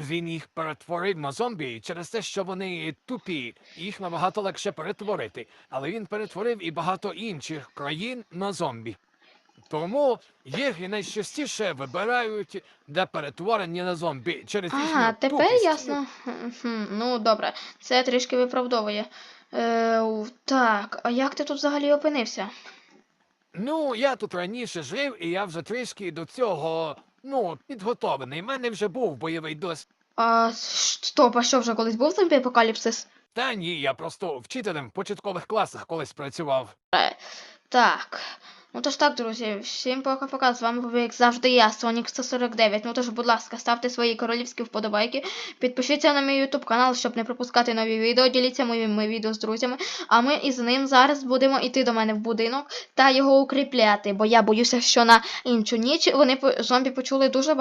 Він їх перетворив на зомбі через те, що вони тупі. Їх набагато легше перетворити. Але він перетворив і багато інших країн на зомбі. Тому їх і найчастіше вибирають для перетворення на зомбі через їхню Ага, тепер тупість. ясно. Хм, Ну, добре, це трішки виправдовує. Е, так, а як ти тут взагалі опинився? Ну, я тут раніше жив, і я вже трішки до цього, ну, підготовлений. У мене вже був бойовий досвід. А стоп, а що вже колись був зомбі апокаліпсис? Та ні, я просто вчителем в початкових класах колись працював. Так. Ну тож так, друзі, всім пока-пока. З вами був, як завжди, я, Сонік 149. Ну тож, будь ласка, ставте свої королівські вподобайки. Підпишіться на мій YouTube канал, щоб не пропускати нові відео. Діліться моїми відео з друзями. А ми із ним зараз будемо йти до мене в будинок та його укріпляти. Бо я боюся, що на іншу ніч вони зомбі почули дуже багато.